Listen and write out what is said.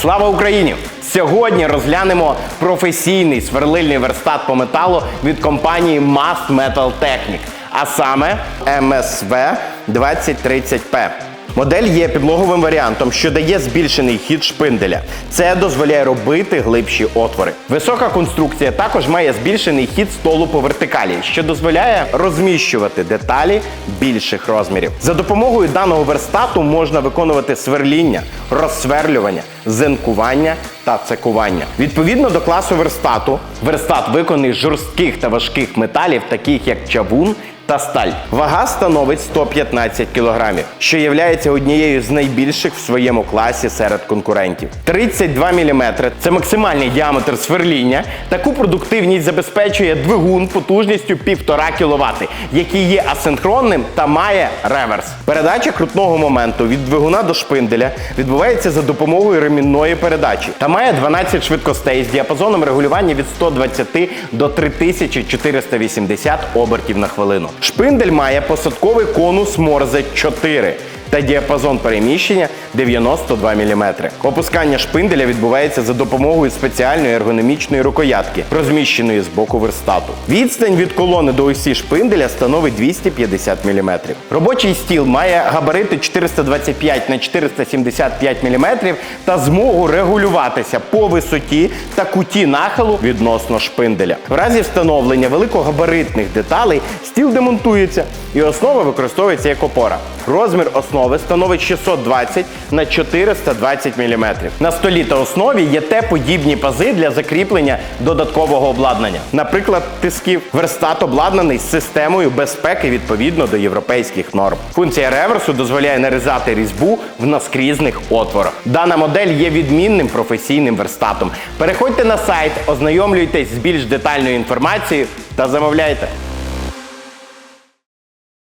Слава Україні! Сьогодні розглянемо професійний сверлильний верстат по металу від компанії Mast Metal Technic, а саме MSV 2030P. Модель є підлоговим варіантом, що дає збільшений хід шпинделя. Це дозволяє робити глибші отвори. Висока конструкція також має збільшений хід столу по вертикалі, що дозволяє розміщувати деталі більших розмірів. За допомогою даного верстату можна виконувати сверління, розсверлювання, зенкування та цекування. Відповідно до класу верстату, верстат виконаний з жорстких та важких металів, таких як чавун та сталь. Вага становить 115 кг, що є однією з найбільших в своєму класі серед конкурентів. 32 мм – це максимальний діаметр сверління. Таку продуктивність забезпечує двигун потужністю 1,5 кВт, який є асинхронним та має реверс. Передача крутного моменту від двигуна до шпинделя відбувається за допомогою ремінної передачі та має 12 швидкостей з діапазоном регулювання від 120 до 3480 обертів на хвилину. Шпиндель має посадковий конус Морзе 4 та діапазон переміщення 92 мм. Опускання шпинделя відбувається за допомогою спеціальної ергономічної рукоятки, розміщеної з боку верстату. Відстань від колони до осі шпинделя становить 250 мм. Робочий стіл має габарити 425 на 475 мм та змогу регулюватися по висоті та куті нахилу відносно шпинделя. В разі встановлення великогабаритних деталей стіл демонтується і основа використовується як опора. Розмір основи становить 620 на 420 мм. На столі та основі є Т-подібні пази для закріплення додаткового обладнання. Наприклад, тисків. Верстат обладнаний з системою безпеки відповідно до європейських норм. Функція реверсу дозволяє нарізати різьбу в наскрізних отворах. Дана модель є відмінним професійним верстатом. Переходьте на сайт, ознайомлюйтесь з більш детальною інформацією та замовляйте.